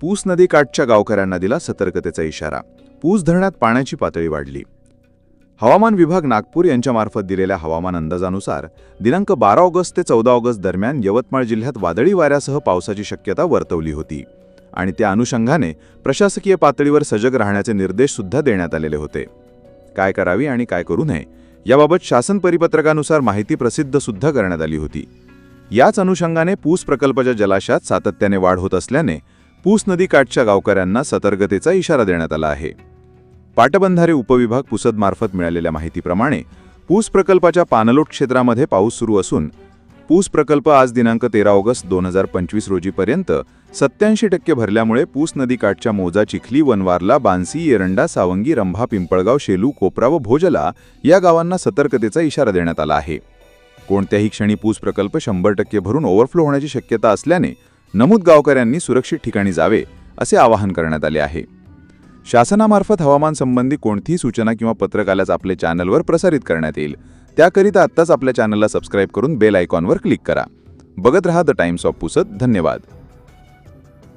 पूस नदीकाठच्या गावकऱ्यांना दिला सतर्कतेचा इशारा. पूस धरणात पाण्याची पातळी वाढली. हवामान विभाग नागपूर यांच्यामार्फत दिलेल्या हवामान अंदाजानुसार दिनांक बारा ऑगस्ट ते चौदा ऑगस्ट दरम्यान यवतमाळ जिल्ह्यात वादळी वाऱ्यासह पावसाची शक्यता वर्तवली होती आणि त्या अनुषंगाने प्रशासकीय पातळीवर सजग राहण्याचे निर्देश सुद्धा देण्यात आलेले होते. काय करावी आणि काय करू नये याबाबत शासन परिपत्रकानुसार माहिती प्रसिद्ध सुद्धा करण्यात आली होती. याच अनुषंगाने पूस प्रकल्पाच्या जलाशयात सातत्याने वाढ होत असल्याने पूस नदीकाठच्या गावकऱ्यांना सतर्कतेचा इशारा देण्यात आला आहे. पाटबंधारे उपविभाग पुसदमार्फत मिळालेल्या माहितीप्रमाणे पूस प्रकल्पाच्या पानलोट क्षेत्रामध्ये पाऊस सुरू असून पूस प्रकल्प आज दिनांक तेरा ऑगस्ट दोन हजार पंचवीस रोजीपर्यंत सत्याऐंशी टक्के भरल्यामुळे पूस नदीकाठच्या मोजा चिखली वनवारला बान्सी एरंडा सावंगी रंभा पिंपळगाव शेलू कोपरा व भोजला या गावांना सतर्कतेचा इशारा देण्यात आला आहे. कोणत्याही क्षणी पूस प्रकल्प शंभर टक्के भरून ओव्हरफ्लो होण्याची शक्यता असल्याने नमूद गावकऱ्यांनी सुरक्षित ठिकाणी जावे असे आवाहन करण्यात आले आहे. शासनामार्फत हवामान संबंधी कोणतीही सूचना किंवा पत्रक आल्यास आपले चॅनलवर प्रसारित करण्यात येईल. त्याकरिता आत्ताच आपल्या चॅनलला सबस्क्राईब करून बेल आयकॉनवर क्लिक करा. बघत रहा द टाइम्स ऑफ पुसत धन्यवाद.